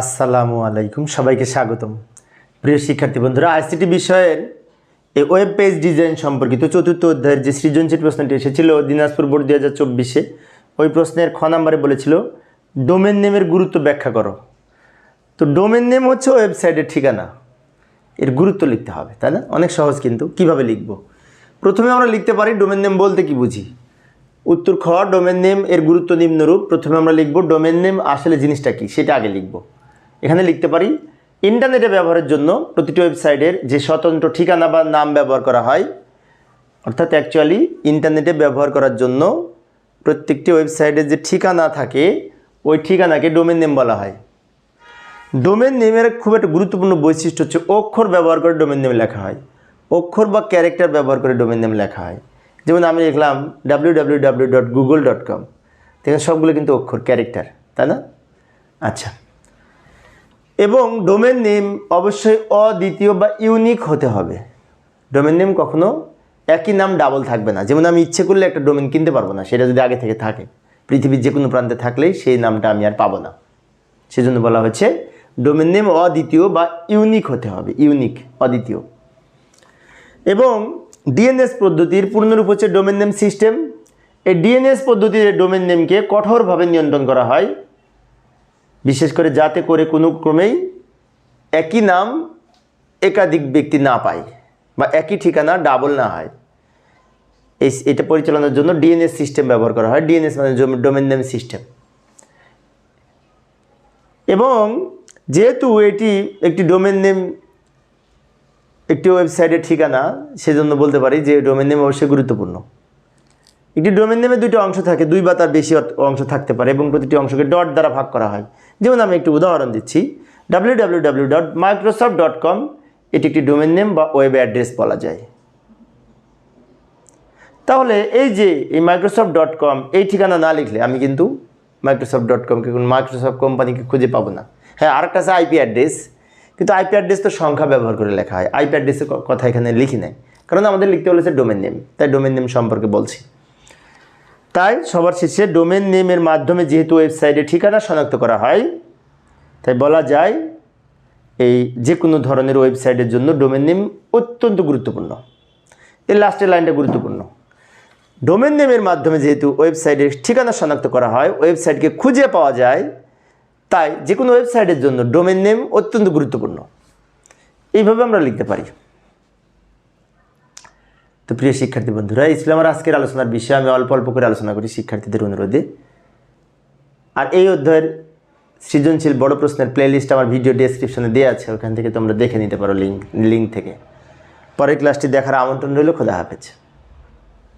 আসসালামু আলাইকুম, সবাইকে স্বাগতম। প্রিয় শিক্ষার্থী বন্ধুরা, আইসিটি বিষয়ের এই ওয়েব পেজ ডিজাইন সম্পর্কিত চতুর্থ অধ্যায়ের যে সৃজনশীল প্রশ্নটি এসেছিল, দিনাজপুর বোর্ড দু হাজার চব্বিশে, ওই প্রশ্নের খ নাম্বারে বলেছিল, ডোমেন নেমের গুরুত্ব ব্যাখ্যা করো। তো ডোমেন নেম হচ্ছে ওয়েবসাইটের ঠিকানা। এর গুরুত্ব লিখতে হবে, তাই না? অনেক সহজ কিন্তু, কীভাবে লিখব? প্রথমে আমরা লিখতে পারি, ডোমেন নেম বলতে কি বুঝি? উত্তর খ, ডোমেন নেম এর গুরুত্ব নিম্নরূপ। প্রথমে আমরা লিখব, ডোমেন নেম আসলে জিনিসটা কি? সেটা আগে লিখব। এখানে লিখতে পারি, ইন্টারনেটে ব্যবহারের জন্য প্রতিটি ওয়েবসাইটের যে স্বতন্ত্র ঠিকানা বা নাম ব্যবহার করা হয়, অর্থাৎ অ্যাকচুয়ালি ইন্টারনেটে ব্যবহার করার জন্য প্রত্যেকটি ওয়েবসাইটের যে ঠিকানা থাকে, ওই ঠিকানাকে ডোমেন নেম বলা হয়। ডোমেন নেমের খুব একটা গুরুত্বপূর্ণ বৈশিষ্ট্য হচ্ছে অক্ষর ব্যবহার করে ডোমেন নেম লেখা হয়। অক্ষর বা ক্যারেক্টার ব্যবহার করে ডোমেন নেম লেখা হয়। যেমন আমি লিখলাম W W W dot Google dot com সবগুলো কিন্তু অক্ষর ক্যারেক্টার তাই না? আচ্ছা। এবং ডোমেন নেম অবশ্যই অদ্বিতীয় বা ইউনিক হতে হবে। ডোমেন নেম কখনো একই নাম ডাবল থাকবে না। যেমন আমি ইচ্ছে করলে একটা ডোমেন কিনতে পারব না, সেটা যদি আগে থেকে থাকে। পৃথিবীর যে কোনো প্রান্তে থাকলেই সেই নামটা আমি আর পাবো না। সেজন্য বলা হচ্ছে ডোমেন নেম অদ্বিতীয় বা ইউনিক হতে হবে। ইউনিক অদ্বিতীয়। এবং ডিএনএস পদ্ধতির পূর্ণরূপ হচ্ছে ডোমেন নেম সিস্টেম এই ডিএনএস পদ্ধতির ডোমেন নেমকে কঠোরভাবে নিয়ন্ত্রণ করা হয়। বিশেষ করে যাতে করে কোনো ক্রমেই একই নাম একাধিক ব্যক্তি না পায় বা একই ঠিকানা ডাবল না হয়। এই এটা পরিচালনার জন্য ডিএনএস সিস্টেম ব্যবহার করা হয়। ডিএনএস মানে ডোমেন নেম সিস্টেম এবং যেহেতু এটি একটি ডোমেন নেম একটি ওয়েবসাইটের ঠিকানা, সেজন্য বলতে পারি যে ডোমেন নেম অবশ্যই গুরুত্বপূর্ণ। একটি ডোমেন নেমে দুইটি অংশ থাকে, দুই বা তার বেশি অংশ থাকতে পারে এবং প্রতিটি অংশকে ডট দ্বারা ভাগ করা হয়। যেমন আমি একটি উদাহরণ দিচ্ছি। W W W dot Microsoft dot com এটি একটি ডোমেন নেম বা ওয়েব অ্যাড্রেস বলা যায়। তাহলে এই যে এই মাইক্রোসফট ডট কম এই ঠিকানা না লিখলে আমি কিন্তু মাইক্রোসফট ডট কমকে মাইক্রোসফট কোম্পানিকে খুঁজে পাবো না। হ্যাঁ আরেকটা আছে আইপি অ্যাড্রেস। কিন্তু আইপি অ্যাড্রেস তো সংখ্যা ব্যবহার করে লেখা হয়। আইপি অ্যাড্রেসের কথা এখানে লিখি নাই। কারণ আমাদের লিখতে বলেছে ডোমেন নেম। তাই ডোমেন নেম সম্পর্কে বলছি। তাই সবার শেষে ডোমেন নেমের মাধ্যমে যেহেতু ওয়েবসাইটে ঠিকানা শনাক্ত করা হয়, তাই বলা যায় এই যে কোনো ধরনের ওয়েবসাইটের জন্য ডোমেন নেম অত্যন্ত গুরুত্বপূর্ণ। এর লাস্টের লাইনটা গুরুত্বপূর্ণ। ডোমেন নেমের মাধ্যমে যেহেতু ওয়েবসাইটের ঠিকানা শনাক্ত করা হয়, ওয়েবসাইটকে খুঁজে পাওয়া যায়, তাই যে কোনো ওয়েবসাইটের জন্য ডোমেন নেম অত্যন্ত গুরুত্বপূর্ণ। এইভাবে আমরা লিখতে পারি। তো প্রিয় শিক্ষার্থী বন্ধুরা ইসলামের আজকের আলোচনার বিষয়ে আমি অল্প অল্প করে আলোচনা করি শিক্ষার্থীদের অনুরোধে। আর এই অধ্যায়ের সৃজনশীল বড় প্রশ্নের প্লেলিস্ট আমার ভিডিও ডেসক্রিপশনে দেওয়া আছে, ওখান থেকে তোমরা দেখে নিতে পারো লিঙ্ক লিঙ্ক থেকে। পরের ক্লাসটি দেখার আমন্ত্রণ রইল, খোদা হাফেজ।